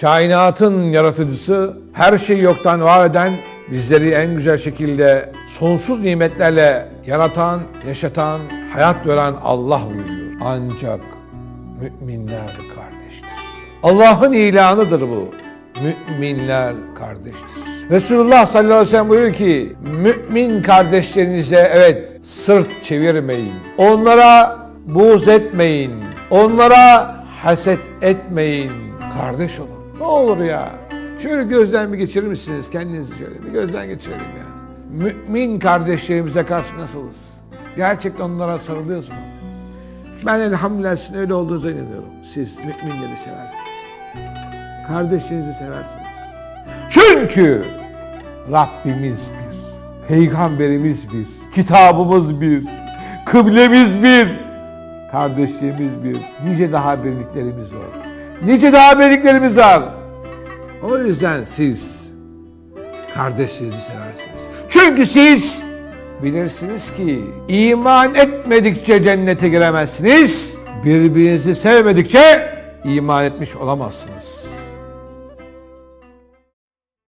kainatın yaratıcısı, her şeyi yoktan var eden, bizleri en güzel şekilde sonsuz nimetlerle yaratan, yaşatan, hayat veren Allah buyuruyor. Ancak müminler kardeştir. Allah'ın ilanıdır bu. Müminler kardeştir. Resulullah sallallahu aleyhi ve sellem buyuruyor ki mümin kardeşlerinize evet sırt çevirmeyin. Onlara buğz etmeyin. Onlara haset etmeyin. Kardeş olun. Ne olur ya. Şöyle gözden bir geçirir misiniz? Kendinizi şöyle bir gözden geçirelim ya. Mümin kardeşlerimize karşı nasılız? Gerçekten onlara sarılıyoruz mu? Ben elhamdülillah sizin öyle olduğunuza inanıyorum. Siz müminleri seversiniz. Kardeşlerinizi seversiniz. Çünkü Rabbimiz bir, Peygamberimiz bir, kitabımız bir, kıblemiz bir, kardeşliğimiz bir, nice daha birliklerimiz var. Nice daha birliklerimiz var. O yüzden siz kardeşlerinizi seversiniz. Çünkü siz bilirsiniz ki iman etmedikçe cennete giremezsiniz. Birbirinizi sevmedikçe iman etmiş olamazsınız.